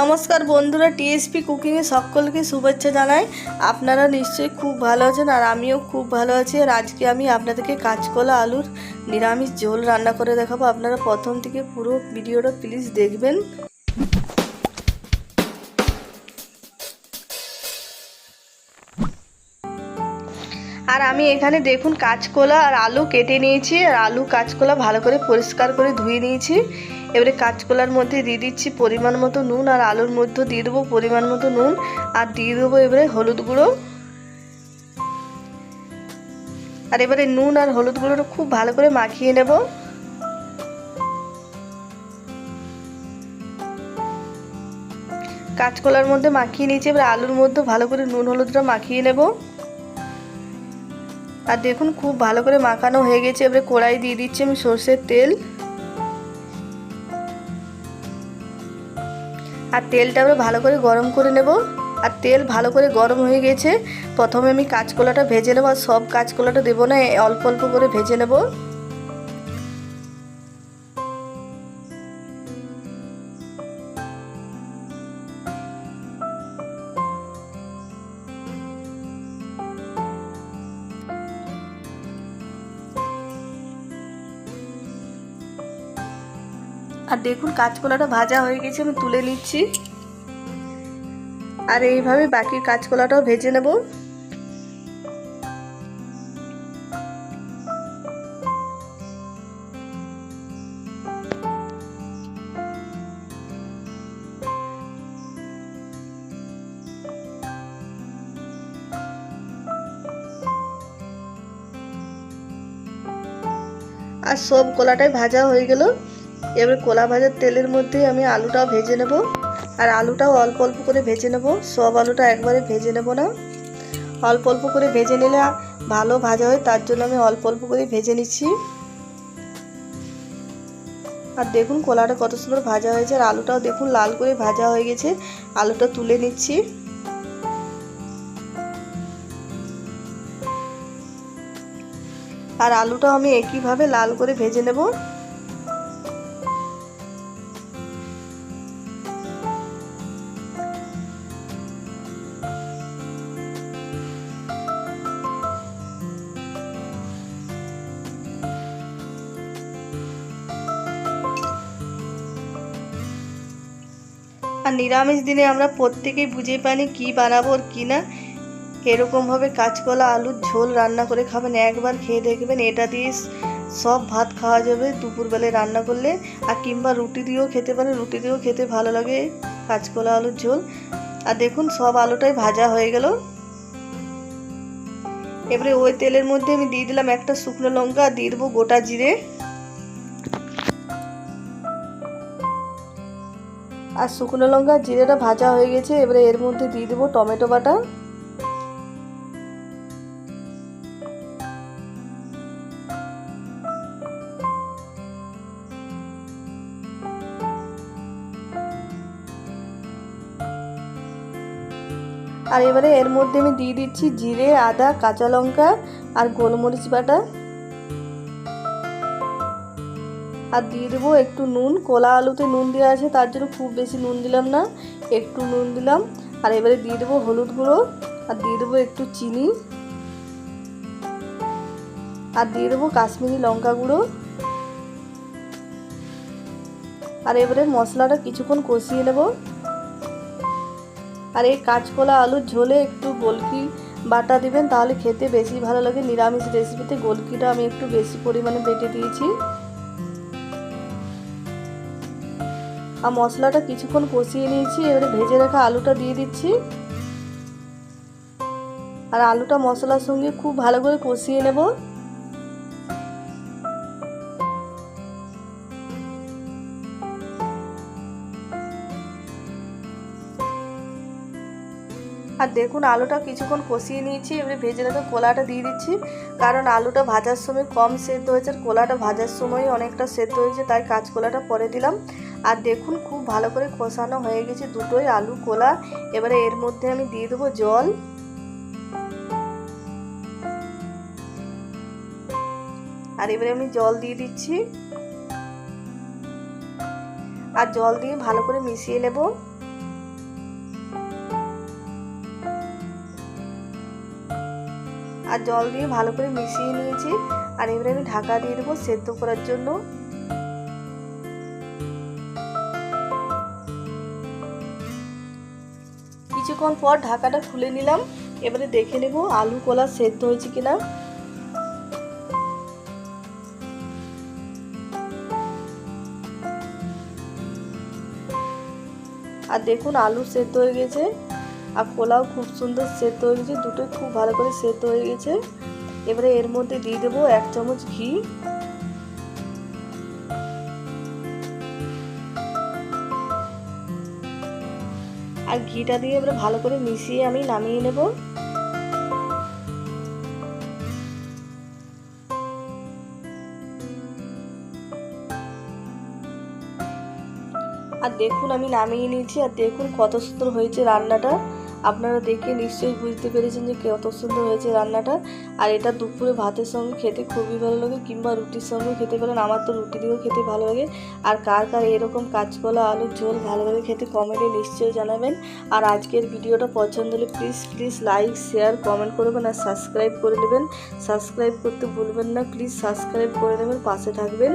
নমস্কার বন্ধুরা, টিএসপি কুকিংয়ে সকলকে শুভেচ্ছা জানাই। আপনারা নিশ্চয়ই খুব ভালো আছেন আর আমিও খুব ভালো আছি। আর আজকে আমি আপনাদেরকে কাঁচকলা আলুর নিরামিষ ঝোল রান্না করে দেখাবো। আপনারা প্রথম থেকে পুরো ভিডিওটা প্লিজ দেখবেন। আর আমি এখানে দেখুন কাঁচকলা আর আলু কেটে নিয়েছি। আর আলু কাঁচকলা ভালো করে পরিষ্কার করে ধুয়ে নিয়েছি। এবারে কাঁচকলার মধ্যে দিয়ে দিচ্ছি পরিমাণ মতো নুন আর আলুর মধ্যে দিয়ে দেবো পরিমাণ মতো নুন আর দিয়ে দেবো এবারে হলুদ গুঁড়ো। আর এবারে নুন আর হলুদ গুঁড়োটা খুব ভালো করে মাখিয়ে নেব। কাঁচকলার মধ্যে মাখিয়ে নিয়েছি, এবার আলুর মধ্যে ভালো করে নুন হলুদটা মাখিয়ে নেব। আর দেখুন খুব ভালো করে মাখানো হয়ে গেছে, এবারে কড়াই দিয়ে দিচ্ছি আমি সর্ষের তেল। আর তেলটা আমরা ভালো করে গরম করে নেব। আর তেল ভালো করে গরম হয়ে গেছে, প্রথমে আমি কাঁচকলাটা ভেজে নেব আর সব কাঁচকলাটা দেবো না অল্প অল্প করে ভেজে নেব। আর দেখুন, কাঁচকলাটা ভাজা হয়ে গেছে, আমি তুলে নিচ্ছি। আর এইভাবে বাকি কাঁচকলাটাও ভেজে নেব। আর সব কলাটাই ভাজা হয়ে গেল। এবার কলা ভাজার তেলের মধ্যে আমি আলুটাও ভেজে নেব। আর আলুটাও অল্প অল্প করে ভেজে নেব। সব আলুটা একবারে ভেজে নেব না। অল্প অল্প করে ভেজে নিলে ভালো ভাজা হয়, তার জন্য আমি অল্প অল্প করে ভেজে নিচ্ছি। আর দেখুন কলাটা কত সুন্দর ভাজা হয়েছে, আর আলুটাও দেখুন লাল করে ভাজা হয়ে গেছে। আলুটা তুলে নিচ্ছি। আর আলুটাও আমি একইভাবে লাল করে ভেজে নেব। আর নিরামিষ দিনে আমরা প্রত্যেকেই বুঝে পানি কি বানাবো আর কী না। এরকমভাবে কাঁচকলা, আলুর ঝোল রান্না করে খাবেন, একবার খেয়ে দেখবেন এটা দিয়ে সব ভাত খাওয়া যাবে দুপুরবেলায় রান্না করলে। আর কিংবা রুটি দিয়েও খেতে পারেন, রুটি দিয়েও খেতে ভালো লাগে কাঁচকলা, আলুর ঝোল। আর দেখুন সব আলুটাই ভাজা হয়ে গেল। এবারে ওই তেলের মধ্যে আমি দিয়ে দিলাম একটা শুকনো লঙ্কা, আর দিয়ে দেবো গোটা জিরে। আর শুকনো লঙ্কা জিরেটা ভাজা হয়ে গেছে, এবারে এর মধ্যে দিয়ে দেবো টমেটো বাটা। আর এবারে এর মধ্যে আমি দিয়ে দিচ্ছি জিরে, আদা, কাঁচা লঙ্কা আর গোলমরিচ বাটা। আর দিয়ে দেবো একটু নুন। কলা আলুতে নুন দেওয়া আছে, তার জন্য খুব বেশি নুন দিলাম না। একটু নুন দিলাম। আর এবারে দিয়ে দেবো হলুদ গুঁড়ো, আর দিয়ে দেবো একটু চিনি। আর দিয়ে দেবো কাশ্মীরি লঙ্কা গুঁড়ো। আর এবারে মশলাটা কিছুক্ষণ কষিয়ে নেব। আর এই কাঁচকলা আলুর ঝোলে একটু গোলকি বাটা দিবেন, তাহলে খেতে বেশি ভালো লাগে। নিরামিষ রেসিপিতে গোলকিটা আমি একটু বেশি পরিমাণে বেটে দিয়েছি। আর মশলাটা কিছুক্ষণ কষিয়ে নিয়েছি, এবারে ভেজে রাখা আলুটা দিয়ে দিচ্ছি। আর আলুটা মশলার সঙ্গে খুব ভালো করে কষিয়ে নেব। আর দেখুন, আলুটা কিছুক্ষণ কষিয়ে নিয়েছি, এবারে ভেজে রাখা কলাটা দিয়ে দিচ্ছি। কারণ আলুটা ভাজার সময় কম সেদ্ধ হয়েছে, আর কলাটা ভাজার সময় অনেকটা সেদ্ধ হয়েছে, তাই কাঁচকলাটা পরে দিলাম। আর দেখুন খুব ভালো করে কষানো হয়ে গেছে দুটোই আলু কোলা। এবারে এর মধ্যে আমি দিয়ে দেবো জল। আর এবারে আমি জল দিয়ে দিচ্ছি। আর জল দিয়ে ভালো করে মিশিয়ে নেব। আর জল দিয়ে ভালো করে মিশিয়ে নিয়েছি। আর এবারে আমি ঢাকা দিয়ে দেবো সেদ্ধ করার জন্য। কিছুক্ষণ পর ঢাকাটা খুলে নিলাম। এবারে দেখে নেব আলু, কলা সেদ্ধ হয়েছে কিনা। আর দেখুন, আলু সেদ্ধ হয়ে গেছে। আর কলাও খুব সুন্দর সেদ্ধ হয়ে গেছে। দুটোই খুব ভালো করে সেদ্ধ হয়ে গেছে। এবারে এর মধ্যে দিয়ে দেবো এক চামচ ঘি। আর ঘিটা দিয়ে এবারে ভালো করে মিশিয়ে আমি নামিয়ে নেব। আর দেখুন আমি নামিয়ে নিয়েছি, আর দেখুন কত সুন্দর হয়েছে রান্নাটা। আপনারা দেখে নিশ্চয়ই বুঝতে পেরেছেন যে কত সুন্দর হয়েছে রান্নাটা। আর এটা দুপুরে ভাতের সঙ্গে খেতে খুবই ভালো লাগে, কিংবা রুটির সঙ্গেও খেতে পারেন। আমার তো রুটি দিয়েও খেতে ভালো লাগে। আর কার কার এরকম কাঁচকলা, আলুর ঝোল ভালো লাগে খেতে কমেন্টে নিশ্চয়ই জানাবেন। আর আজকের ভিডিওটা পছন্দ হলে please please like share comment করবেন আর সাবস্ক্রাইব করে নেবেন। সাবস্ক্রাইব করতে ভুলবেন না প্লিজ সাবস্ক্রাইব করে নেবেন, পাশে থাকবেন।